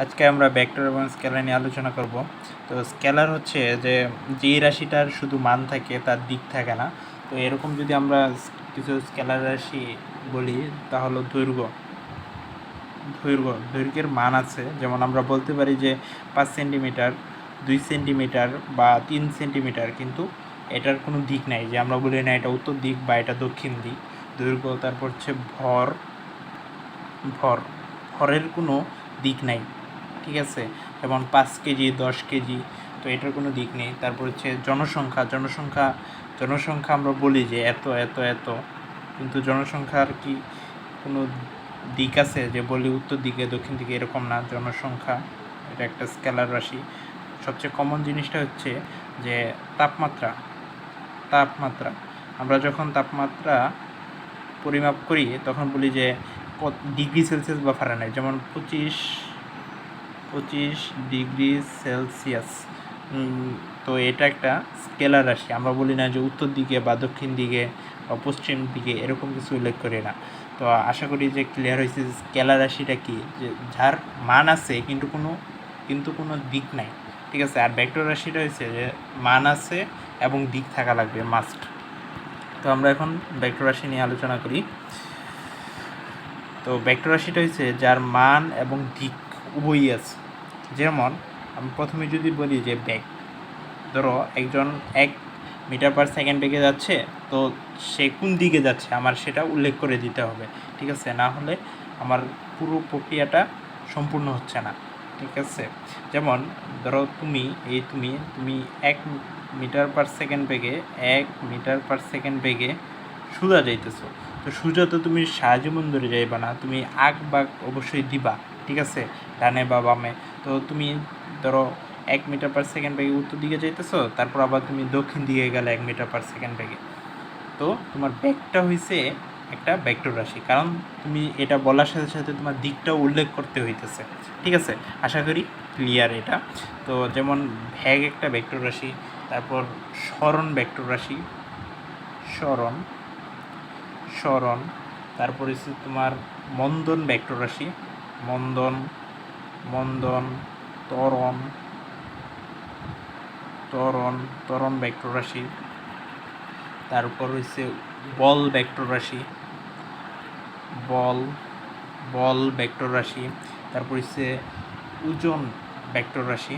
আজকে আমরা ভেক্টর এবং স্কেলার নিয়ে আলোচনা করব। তো স্কেলার হচ্ছে যে, যেই রাশিটার শুধু মান থাকে, তার দিক থাকে না। তো এরকম যদি আমরা কিছু স্কেলার রাশি বলি, তাহলে দৈর্ঘ্য দৈর্ঘ্য, দৈর্ঘ্যের মান আছে। যেমন আমরা বলতে পারি যে, পাঁচ সেন্টিমিটার দুই সেন্টিমিটার বা তিন সেন্টিমিটার কিন্তু এটার কোনো দিক নাই। যে আমরা বলি না এটা উত্তর দিক বা এটা দক্ষিণ দিক। দৈর্ঘ্য, তারপর হচ্ছে ভর ভর, ভরের কোনো দিক নাই। ঠিক আছে যেমন পাঁচ কেজি, দশ কেজি, তো এটার কোনো দিক নেই। তারপর হচ্ছে জনসংখ্যা জনসংখ্যা জনসংখ্যা আমরা বলি যে এত এত এত। কিন্তু জনসংখ্যার কি কোনো দিক আছে যে বলি উত্তর দিকে, দক্ষিণ দিকে এরকম না, জনসংখ্যা? এটা একটা স্কেলার রাশি। সবচেয়ে কমন জিনিসটা হচ্ছে যে তাপমাত্রা তাপমাত্রা। আমরা যখন তাপমাত্রা পরিমাপ করি, তখন বলি যে কত ডিগ্রি সেলসিয়াস বা ফারেনহাইট যেমন পঁচিশ পঁচিশ ডিগ্রি সেলসিয়াস। তো এটা একটা স্কেলার রাশি। আমরা বলি না যে উত্তর দিকে বা দক্ষিণ দিকে বা পশ্চিম দিকে এরকম কিছু উল্লেখ করি না। তো আশা করি যে ক্লিয়ার হয়েছে যে স্কেলার রাশিটা কি? যে যার মান আছে কিন্তু কোনো কিন্তু কোনো দিক নাই। ঠিক আছে? আর ভেক্টর রাশিটা হচ্ছে যে মান আছে এবং দিক থাকা লাগবে মাস্ট তো আমরা এখন ভেক্টর রাশি নিয়ে আলোচনা করি। তো ভেক্টর রাশিটা হচ্ছে যার মান এবং দিক। উভয়ই আছে। যেমন, আমি প্রথমে যদি বলি যে ব্যাগ, ধরো একজন এক মিটার পার সেকেন্ড বেগে যাচ্ছে, তো সে কোন দিকে যাচ্ছে আমার সেটা উল্লেখ করে দিতে হবে, ঠিক আছে? না হলে আমার পুরো প্রক্রিয়াটা সম্পূর্ণ হচ্ছে না, ঠিক আছে? যেমন, ধরো তুমি, এই তুমি তুমি এক মিটার পার সেকেন্ড বেগে, এক মিটার পার সেকেন্ড বেগে সোজা যাইতেছো। তো সোজা তো তুমি সাহায্যমন ধরে যাইবা না, তুমি আগ বাগ অবশ্যই দিবা। ঠিক আছে? ডানে বা বামে। তো তুমি ধরো এক মিটার পার সেকেন্ড বেগে উত্তর দিকে যাইতেছো, তারপর আবার তুমি দক্ষিণ দিকে গেলে এক মিটার পার সেকেন্ড বেগে। তো তোমার ব্যাগটা হয়েছে একটা ভেক্টর রাশি, কারণ তুমি এটা বলার সাথে সাথে তোমার দিকটাও উল্লেখ করতে হইতেছে। ঠিক আছে? আশা করি ক্লিয়ার এটা। তো যেমন ভ্যাগ একটা ভেক্টর রাশি, তারপর স্মরণ ভেক্টর রাশি, স্মরণ স্মরণ, তারপর হচ্ছে তোমার মন্দন ভেক্টর রাশি মন্দন মন্দন, তরণ ত্বরণ ত্বরণ ভেক্টর রাশি। তারপর হচ্ছে বল ভেক্টর রাশি। বল বল ভেক্টর রাশি। তারপর হচ্ছে ওজন ভেক্টর রাশি।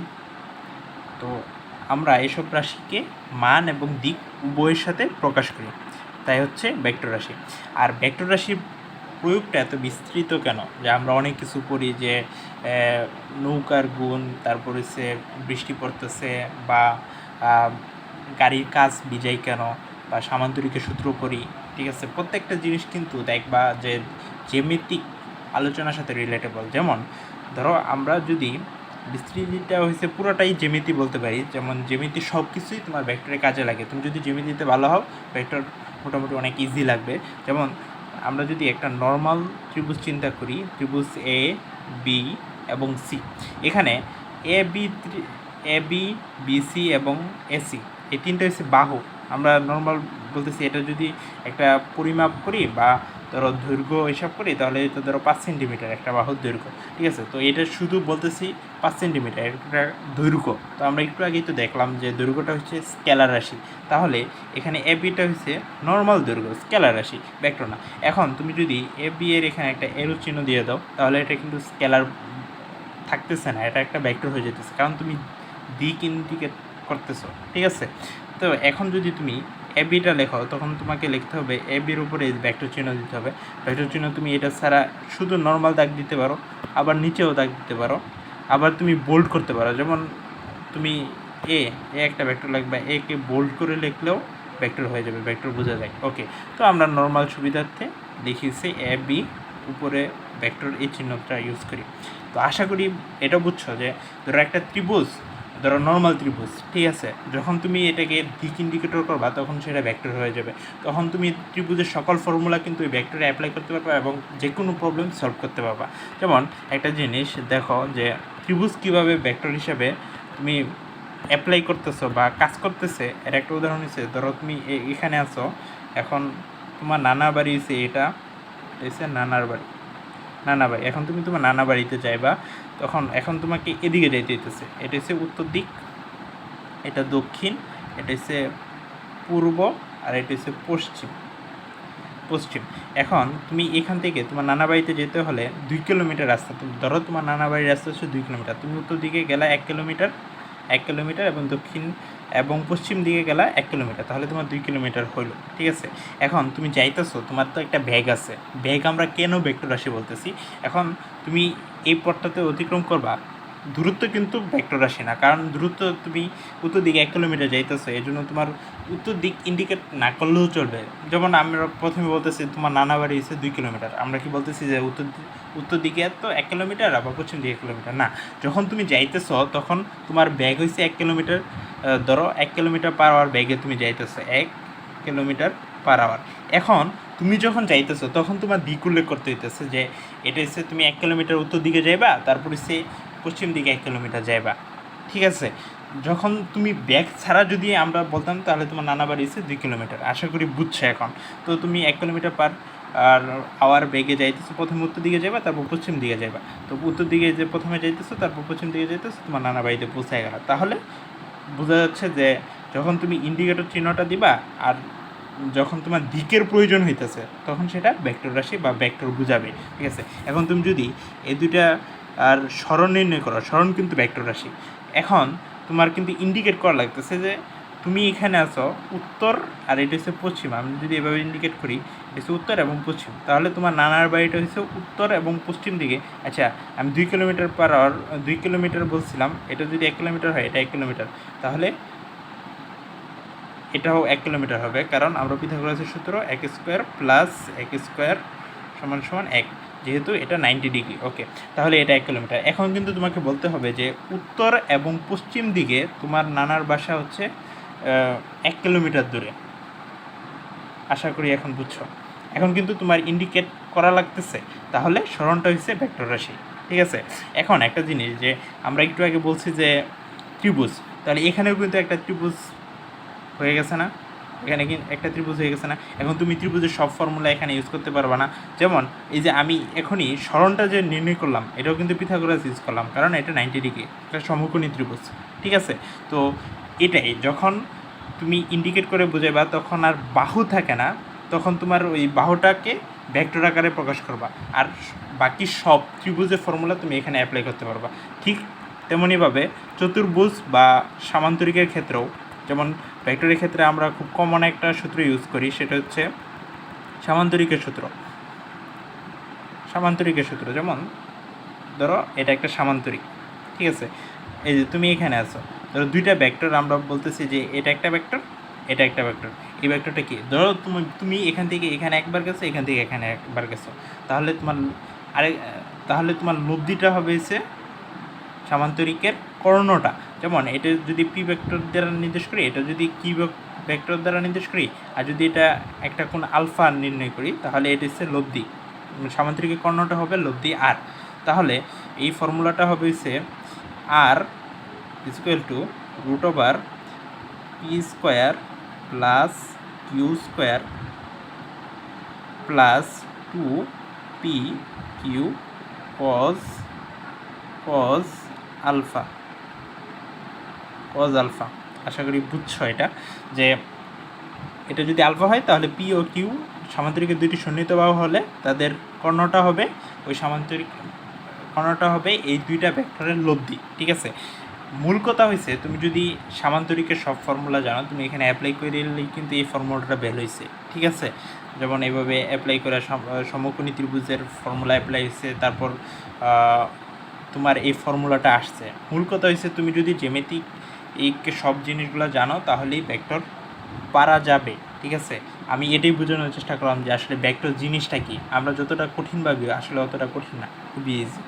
তো আমরা এসব রাশিকে মান এবং দিক উভয়ের সাথে প্রকাশ করি। তাই হচ্ছে ভেক্টর রাশি। আর ভেক্টর রাশির প্রয়োগটা এত বিস্তৃত কেন? যে আমরা অনেক কিছু করি যে নৌকার গুণ, তারপর হচ্ছে বৃষ্টি পড়তেছে বা গাড়ির কাজ বিজয় কেন বা সামান্তরিকের সূত্র করি, ঠিক আছে? প্রত্যেকটা জিনিস কিন্তু দেখবা যে জ্যামিতিক আলোচনার সাথে রিলেটেবল যেমন, ধরো আমরা যদি বিস্তৃতিটা হয়েছে পুরোটাই জ্যামিতি বলতে পারি, যেমন জ্যামিতি সব কিছুই তোমার ভেক্টরের কাজে লাগে। তুমি যদি জ্যামিতিতে ভালো হও ভেক্টর মোটামুটি অনেক ইজি লাগবে। যেমন আমরা যদি একটা নর্মাল ত্রিভুজ চিন্তা করি, ত্রিভুজ এ বি এবং সি এখানে A B A B BC এবং এসি এই তিনটা হচ্ছে বাহু। আমরা নর্মাল বলতেছি এটা যদি একটা পরিমাপ করি বা ধরো দৈর্ঘ্য হিসাব করি, তাহলে এটা ধরো পাঁচ সেন্টিমিটার একটা বাহুর দৈর্ঘ্য, ঠিক আছে? তো এটা শুধু বলতেছি পাঁচ সেন্টিমিটার একটা দৈর্ঘ্য। তো আমরা একটু আগেই তো দেখলাম যে দৈর্ঘ্যটা হচ্ছে স্কেলার রাশি। তাহলে এখানে এ বিটা হচ্ছে নর্মাল দৈর্ঘ্য, স্কেলার রাশি ভেক্টর না। এখন তুমি যদি এ বি এর এখানে একটা এরো চিহ্ন দিয়ে দাও, তাহলে এটা কিন্তু স্কেলার থাকতেছে না, এটা একটা ভেক্টর হয়ে যেতেছে। কারণ তুমি দিক ইন্ডিকেট করতেছো, ঠিক আছে? তো এখন যদি তুমি এ বিটা লেখো তখন তোমাকে লিখতে হবে এ বির উপরে ভেক্টর চিহ্ন দিতে হবে। ভেক্টর চিহ্ন তুমি এটা ছাড়া শুধু নর্মাল দাগ দিতে পারো, আবার নিচেও দাগ দিতে পারো, আবার তুমি বোল্ড করতে পারো। যেমন তুমি এ এ একটা ভেক্টর লিখবে এ কে বোল্ড করে লিখলেও ভেক্টর হয়ে যাবে ভেক্টর বোঝা যায়। ওকে তো আমরা নর্মাল সুবিধার্থে দেখিয়েছি এ বি উপরে ভেক্টর এই চিহ্নটা ইউজ করি। তো আশা করি এটা বুঝছ যে ধরো একটা ত্রিভুজ ধরো নর্মাল ত্রিভুজ, ঠিক আছে? যখন তুমি এটাকে দিক ইন্ডিকেটর করবা, তখন সেটা ভেক্টর হয়ে যাবে। তখন তুমি ত্রিভুজের সকল ফর্মুলা কিন্তু ওই ভেক্টরে অ্যাপ্লাই করতে পারবা এবং যে কোনো প্রবলেম সলভ করতে পারবা। যেমন, একটা জিনিস, দেখো যে ত্রিভুজ কীভাবে ভেক্টর হিসাবে তুমি অ্যাপ্লাই করতেছো বা কাজ করতেছে, এর একটা উদাহরণ হচ্ছে ধরো তুমি এখানে আছো, এখন তোমার নানা বাড়ি হচ্ছে এটা হচ্ছে নানার বাড়ি, নানা বাড়ি। এখন তুমি তোমার নানা বাড়িতে যাইবা তখন এখন তোমাকে এদিকে যাইতে হইতেছে। এটা হচ্ছে উত্তর দিক, এটা দক্ষিণ, এটা হচ্ছে পূর্ব আর এটা হচ্ছে পশ্চিম। পশ্চিম। এখন তুমি এখান থেকে তোমার নানা বাড়িতে যেতে হলে দুই কিলোমিটার রাস্তা। তুমি ধরো তোমার নানা বাড়ির রাস্তা হচ্ছে দুই কিলোমিটার। তুমি উত্তর দিকে গেলে এক কিলোমিটার এক কিলোমিটার এবং দক্ষিণ এবং পশ্চিম দিকে গেলা এক কিলোমিটার, তাহলে তোমার দুই কিলোমিটার হইল, ঠিক আছে? এখন তুমি যাইতেছো, তোমার তো একটা ব্যাগ আছে। ব্যাগ আমরা কেন ভেক্টর রাশি বলতেছি? এখন তুমি এই পথটাতে অতিক্রম করবা দূরত্ব কিন্তু ভেক্টর রাশি না। কারণ দূরত্ব তুমি উত্তর দিকে এক কিলোমিটার যাইতেছো এই জন্য তোমার উত্তর দিক ইন্ডিকেট না করলেও চলবে। যেমন আমরা প্রথমে বলতেছি, তোমার নানা বাড়ি হচ্ছে দুই কিলোমিটার আমরা কি বলতেছি যে উত্তর উত্তর দিকে তো এক কিলোমিটার আবার পশ্চিম দিকে এক কিলোমিটার না, যখন তুমি যাইতেছো, তখন তোমার ব্যাগ হয়েছে এক কিলোমিটার ধরো এক কিলোমিটার পার আওয়ার ব্যাগে তুমি যাইতেছো, এক কিলোমিটার পার আওয়ার এখন তুমি যখন যাইতেছো, তখন তোমার দিক উল্লেখ করতে হইতেছে যে, এটা হচ্ছে তুমি এক কিলোমিটার উত্তর দিকে যাইবা, তারপর হচ্ছে পশ্চিম দিকে এক কিলোমিটার যাইবা। ঠিক আছে? যখন তুমি ব্যাগ ছাড়া যদি আমরা বলতাম, তাহলে তোমার নানা বাড়ি হচ্ছে দুই কিলোমিটার। আশা করি বুঝছ এখন। তো তুমি এক কিলোমিটার পার, আর আওয়ার বেগে যাইতেছো, প্রথমে উত্তর দিকে যাবা তারপর পশ্চিম দিকে যাবা তো উত্তর দিকে যে প্রথমে যাইতেছো, তারপর পশ্চিম দিকে যাইতেছো, তোমার নানা বাড়িতে পৌঁছায় গেল। তাহলে বোঝা যাচ্ছে যে যখন তুমি ইন্ডিকেটর চিহ্নটা দিবা, আর যখন তোমার দিকের প্রয়োজন হইতেছে, তখন সেটা ভেক্টর রাশি বা ব্যাক্টর বুঝাবে। ঠিক আছে? এখন তুমি যদি এই দুইটা আর স্মরণ নির্ণয় করো, স্মরণ কিন্তু ভেক্টর রাশি। এখন তোমার কিন্তু ইন্ডিকেট করা লাগতেছে যে তুমি এখানে আছো উত্তর আর এটা হচ্ছে পশ্চিম। আমি যদি এভাবে ইন্ডিকেট করি হচ্ছে উত্তর এবং পশ্চিম। তাহলে তোমার নানার বাড়িটা হচ্ছে উত্তর এবং পশ্চিম দিকে। আচ্ছা আমি দুই কিলোমিটার পার আওয়ার দুই কিলোমিটার বলছিলাম, এটা যদি এক কিলোমিটার হয়, এটা এক কিলোমিটার তাহলে এটাও এক কিলোমিটার হবে, কারণ আমরা পিথাগোরাসের সূত্র এক স্কোয়ার প্লাস এক স্কোয়ার সমান সমান এক। যেহেতু এটা নাইনটি ডিগ্রি ওকে তাহলে এটা এক কিলোমিটার এখন কিন্তু তোমাকে বলতে হবে যে উত্তর এবং পশ্চিম দিকে তোমার নানার বাসা হচ্ছে এক কিলোমিটার দূরে। আশা করি এখন বুঝছ। এখন কিন্তু তোমার ইন্ডিকেট করা লাগতেছে। তাহলে স্মরণটা হচ্ছে ভেক্টর রাশি, ঠিক আছে? এখন একটা জিনিস যে আমরা একটু আগে বলছি যে ত্রিভুজ, তাহলে এখানেও কিন্তু একটা ত্রিভুজ হয়ে গেছে না? এখানে কি একটা ত্রিভুজ হয়ে গেছে না? এখন তুমি ত্রিভুজের সব ফর্মুলা এখানে ইউজ করতে পারবে না। যেমন, এই যে আমি এখনই স্মরণটা যে নির্ণয় করলাম, এটাও কিন্তু পিথাগোরাস ইউজ করলাম, কারণ এটা নাইনটি ডিগ্রি এটা সমকোণী ত্রিভুজ, ঠিক আছে? তো এটাই, যখন তুমি ইন্ডিকেট করে বুঝাইবা, তখন আর বাহু থাকে না, তখন তোমার ওই বাহুটাকে ভেক্টর আকারে প্রকাশ করবা, আর বাকি সব ত্রিভুজের ফর্মুলা তুমি এখানে অ্যাপ্লাই করতে পারবা। ঠিক তেমনইভাবে চতুর্ভুজ বা সামান্তরিকের ক্ষেত্রেও, যেমন ভেক্টরের ক্ষেত্রে আমরা খুব কমন একটা সূত্র ইউজ করি, সেটা হচ্ছে সামান্তরিকের সূত্র। সামান্তরিকের সূত্র, যেমন ধরো এটা একটা সামান্তরিক, ঠিক আছে? এই যে তুমি এখানে আছো, ধরো দুইটা ভেক্টর আমরা বলতেছি যে এটা একটা ভেক্টর এটা একটা ভেক্টর এই ভেক্টরটা কি? ধরো তুমি তুমি এখান থেকে এখানে একবার গেছো, এখান থেকে এখানে একবার গেছো। তাহলে তোমার আরে, তাহলে তোমার লব্ধিটা হবে হচ্ছে সামান্তরিকের কর্ণটা। যেমন এটা যদি পি ভেক্টর দ্বারা নির্দেশ করি, এটা যদি কি ভেক্টর দ্বারা নির্দেশ করি, আর যদি এটা একটা কোন আলফা নির্ণয় করি, তাহলে এটা হচ্ছে লব্ধি। সামান্তরিকের কর্ণটা হবে লব্ধি আর। তাহলে এই ফর্মুলাটা হবে হচ্ছে R equal to root over P square plus Q square plus two P Q cos cos alpha cos alpha. আশা করি বুঝছ এটা, যে এটা যদি আলফা হয়, তাহলে পি ও কিউ সামান্তরিকের দুইটি সন্নিহিত বাহু হলে তাদের কর্ণটা হবে, ওই সামান্তরিক কর্ণটা হবে এই দুইটা ভেক্টরের লব্ধি, ঠিক আছে? মূল কথা হয়েছে তুমি যদি সামান্তরিকের সব ফর্মুলা জানো, তুমি এখানে অ্যাপ্লাই করে দিলেই কিন্তু এই ফর্মুলাটা বের হয়েছে ঠিক আছে? যেমন এইভাবে অ্যাপ্লাই করে সম- সমকোণী ত্রিভুজের ফর্মুলা অ্যাপ্লাই হয়েছে তারপর তোমার এই ফর্মুলাটা আসছে। মূল কথা হয়েছে তুমি যদি জেমেটিক এই সব জিনিসগুলো জানো, তাহলেই ভেক্টর পারা যাবে, ঠিক আছে? আমি এটাই বোঝানোর চেষ্টা করলাম যে আসলে ভেক্টর জিনিসটা কি? আমরা যতটা কঠিন ভাবি, আসলে অতটা কঠিন না, খুবই ইজি